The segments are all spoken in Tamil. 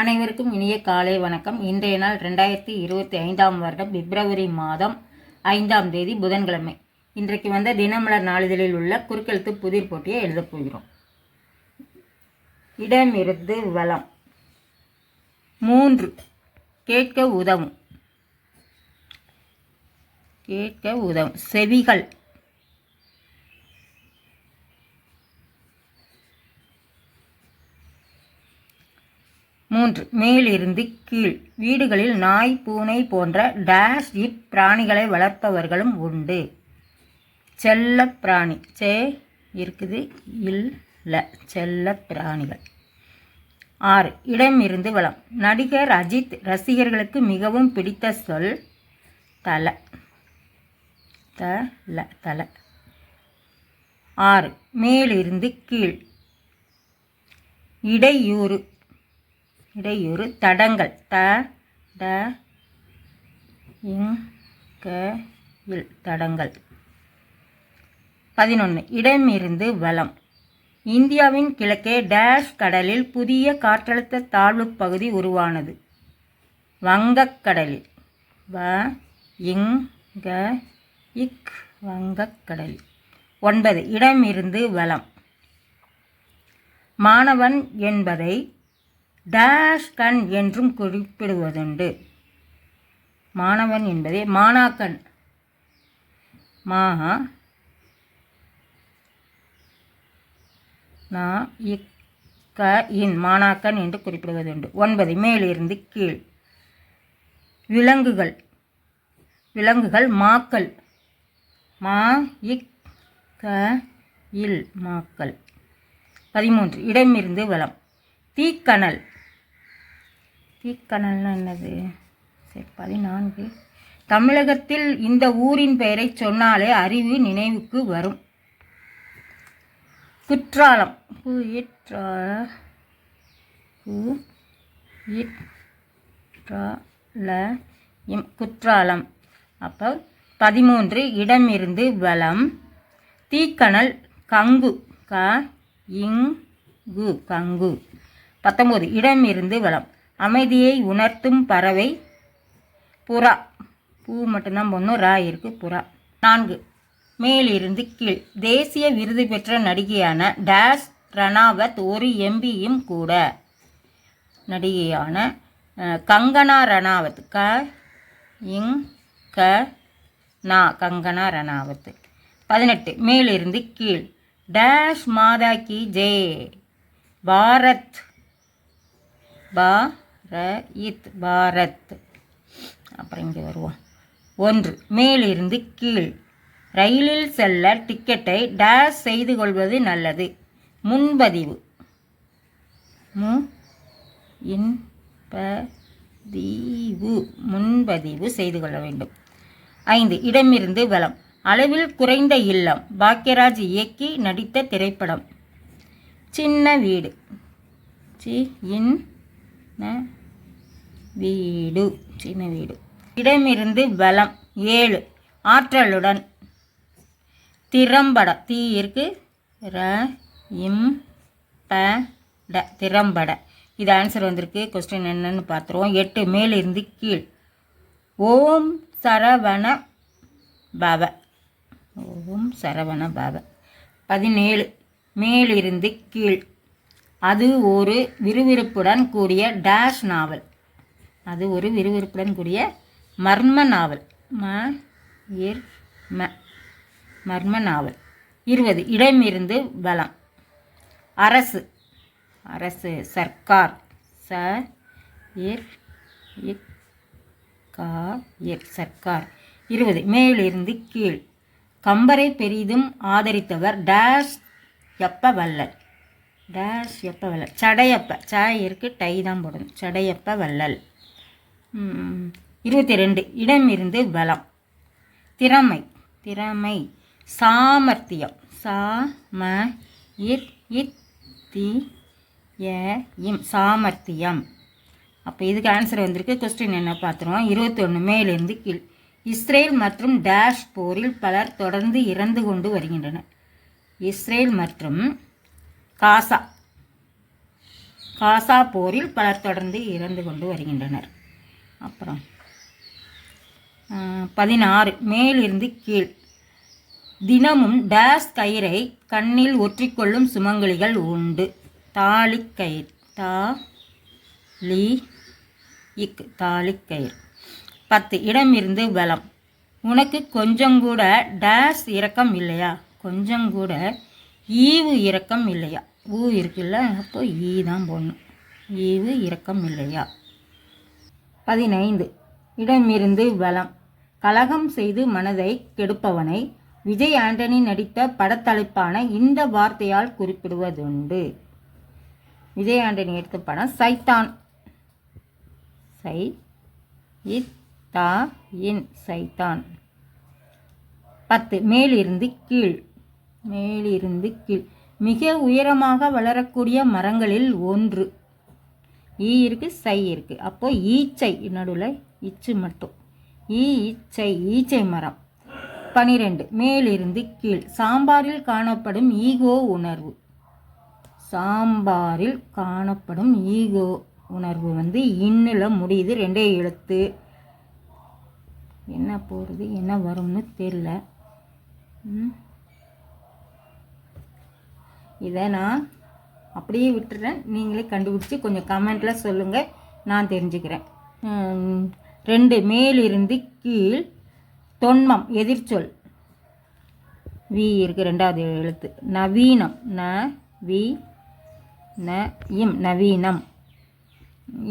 அனைவருக்கும் இனிய காலை வணக்கம். இன்றைய நாள் ரெண்டாயிரத்தி இருபத்தி ஐந்தாம் வருடம் பிப்ரவரி மாதம் ஐந்தாம் தேதி புதன்கிழமை. இன்றைக்கு வந்த தினமலர் நாளிதழில் உள்ள குறுக்கெழுத்து புதிர் போட்டியை எழுதப் போகிறோம். இடமிருந்து வளம் மூன்று. கேட்க உதவும். கேட்க உதவும். செவிகள். மூன்று. மேலிருந்து கீழ். வீடுகளில் நாய் பூனை போன்ற டேஷ் இப் பிராணிகளை வளர்ப்பவர்களும் உண்டு. செல்ல பிராணி. சே இருக்குது இல்ல செல்ல பிராணிகள். ஆறு. இடமிருந்து வளம். நடிகர் அஜித் ரசிகர்களுக்கு மிகவும் பிடித்த சொல் தல. தல தல. ஆறு. மேலிருந்து கீழ். இடையூறு. இடையூறு தடங்கள். த ட இங் க இல் தடங்கள். பதினொன்று இடமிருந்து வளம். இந்தியாவின் கிழக்கே டேஷ் கடலில் புதிய காற்றழுத்த தாழ்வு பகுதி உருவானது. வங்கக்கடலில் வ இங் க இக் வங்கக்கடலில் ஒன்பது இடமிருந்து வளம். மாணவன் என்பதை டேஷ் கண் என்றும் குறிப்பிடுவதுண்டு. மாணவன் என்பதே மாணாக்கன் மா நா இக்க இன் மாணாக்கன் என்று குறிப்பிடுவதுண்டு. ஒன்பது மேலிருந்து கீழ். விலங்குகள். விலங்குகள் மாக்கள். மா இக் க இல் மாக்கள். பதிமூன்று இடமிருந்து வளம் தீக்கணல் தீக்கணல்னா என்னது? சரி பதினான்கு. தமிழகத்தில் இந்த ஊரின் பெயரை சொன்னாலே அறிவு நினைவுக்கு வரும். குற்றாலம். கு கு குற்றாலம். அப்போ பதிமூன்று இடமிருந்து வலம். தீக்கணல் கங்கு. க இங்கு கங்கு. பத்தொம்போது இடமிருந்து வளம். அமைதியை உணர்த்தும் பறவை புறா. பூ மட்டும்தான் பொண்ணும் ரா இருக்குது புறா. நான்கு. மேலிருந்து கீழ். தேசிய விருது பெற்ற நடிகையான டேஷ் ரணாவத் ஒரு எம்பியும் கூட நடிகையான கங்கனா ரணாவத். க இங் க நா கங்கனா ரணாவத். பதினெட்டு. மேலிருந்து கீழ். டேஷ் மாதா கி ஜே பாரத் பாரத் பாரத். அப்புறம் இங்கே வருவோம். ஒன்று மேலிருந்து கீழ். ரயிலில் செல்ல டிக்கெட்டை டேஷ் செய்து கொள்வது நல்லது. முன்பதிவு. மு இன்பதிவு. முன்பதிவு செய்து கொள்ள வேண்டும். ஐந்து இடமிருந்து வலம். அளவில் குறைந்த இல்லம். பாக்யராஜ் இயக்கி நடித்த திரைப்படம். சின்ன வீடு. சி இன் வீடு சின்ன வீடு. இடமிருந்து பலம் ஏழு. ஆற்றலுடன் திறம்பட தீ இருக்கு ர இம் ப ட திறம்பட. இது ஆன்சர் வந்திருக்கு. கொஸ்டின் என்னன்னு பார்த்துருவோம். எட்டு மேலிருந்து கீழ். ஓம் சரவண பவ. ஓம் சரவண பவ. பதினேழு மேலிருந்து கீழ். அது ஒரு விறுவிறுப்புடன் கூடிய டேஷ் நாவல். அது ஒரு விறுவிறுப்புடன் கூடிய மர்ம நாவல். ம இர் ம மர்ம நாவல். இருபது இடமிருந்து பலம் அரசு. அரசு சர்க்கார். ச இர் இக் கா இர் சர்க்கார். இருபது மேலிருந்து கீழ். கம்பரை பெரிதும் ஆதரித்தவர் டேஷ் எப்ப வல்லல் டேஷ் எப்போ வல்லல் சடையப்ப. ச இருக்குது டை தான் போடணும். சடையப்ப வல்லல் இருபத்தி ரெண்டு இடமிருந்து பலம் திறமை. திறமை. சாமர்த்தியம். சா ம இர் தி இம். சாமர்த்தியம். அப்போ இதுக்கு ஆன்சர் வந்திருக்கு. கொஸ்டின் என்ன பார்த்துருவோம். இருபத்தொன்று மேலேருந்து கீழ். இஸ்ரேல் மற்றும் டேஷ் போரில் பலர் தொடர்ந்து இறந்து கொண்டு வருகின்றனர். இஸ்ரேல் மற்றும் காசா. காசா போரில் பலர் தொடர்ந்து இறந்து கொண்டு வருகின்றனர். அப்புறம் பதினாறு மேலிருந்து கீழ். தினமும் டேஸ் கயிறை கண்ணில் ஒற்றிக்கொள்ளும் சுமங்கலிகள் உண்டு. தாலிக்கயிர் தா லி இக் தாலிக்கயிர் பத்து இடமிருந்து பலம் உனக்கு கொஞ்சம் கூட டேஸ் இரக்கம் இல்லையா? கொஞ்சம் கூட ஈவு இரக்கம் இல்லையா? ஊ இருக்குல்ல அப்போ ஈ தான் போடணும். ஈவு இரக்கம் இல்லையா? பதினைந்து. இடமிருந்து பலம் கலகம் செய்து மனதை கெடுப்பவனை விஜய் ஆண்டனி நடித்த படத்தலைப்பான இந்த வார்த்தையால் குறிப்பிடுவதுண்டு. விஜய் ஆண்டனி எடுத்த படம் சைத்தான். சை தா இன் சைத்தான். பத்து. மேலிருந்து கீழ். மேலிருந்து கீழ். மிக உயரமாக வளரக்கூடிய மரங்களில் ஒன்று. ஈ இருக்கு சை இருக்கு. அப்போது ஈச்சை நடுவில் இச்சு மட்டும். ஈ ஈச்சை மரம். பனிரெண்டு மேலிருந்து கீழ். சாம்பாரில் காணப்படும் ஈகோ உணர்வு. சாம்பாரில் காணப்படும் ஈகோ உணர்வு வந்து இன்னில் முடியுது. ரெண்டே எழுத்து. என்ன போகிறது என்ன வரும்னு தெரில ம். இதை நான் அப்படியே விட்டுறேன். நீங்களே கண்டுபிடிச்சி கொஞ்சம் கமெண்ட்டில் சொல்லுங்கள் நான் தெரிஞ்சுக்கிறேன். ரெண்டு மேலிருந்து கீழ் தொன்மம் எதிர்ச்சொல். வி இருக்குது ரெண்டாவது எழுத்து. நவீனம் ந வி ந இம் நவீனம்.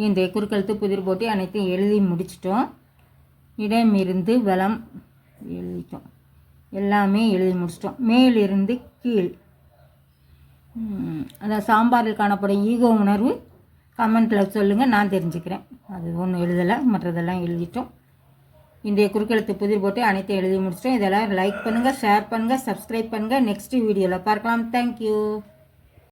இந்த குறுக்கெழுத்து புதிர் போட்டு அனைத்தையும் எழுதி முடிச்சிட்டோம். இடமிருந்து வளம் எழுதிட்டோம். எல்லாமே எழுதி முடிச்சிட்டோம். மேலிருந்து கீழ் அதான் சாம்பாரில் காணப்படும் ஈகோ உணர்வு கமெண்ட்டில் சொல்லுங்கள் நான் தெரிஞ்சுக்கிறேன். அது ஒன்றும் எழுதலை மற்றதெல்லாம் எழுதிட்டோம். இன்றைய குறுக்கெழுத்து புதிர் போட்டு அனைத்தையும் எழுதி முடிச்சிட்டோம். இதெல்லாம் லைக் பண்ணுங்கள் ஷேர் பண்ணுங்கள் சப்ஸ்கிரைப் பண்ணுங்கள் நெக்ஸ்ட் வீடியோவில் பார்க்கலாம். தேங்க்யூ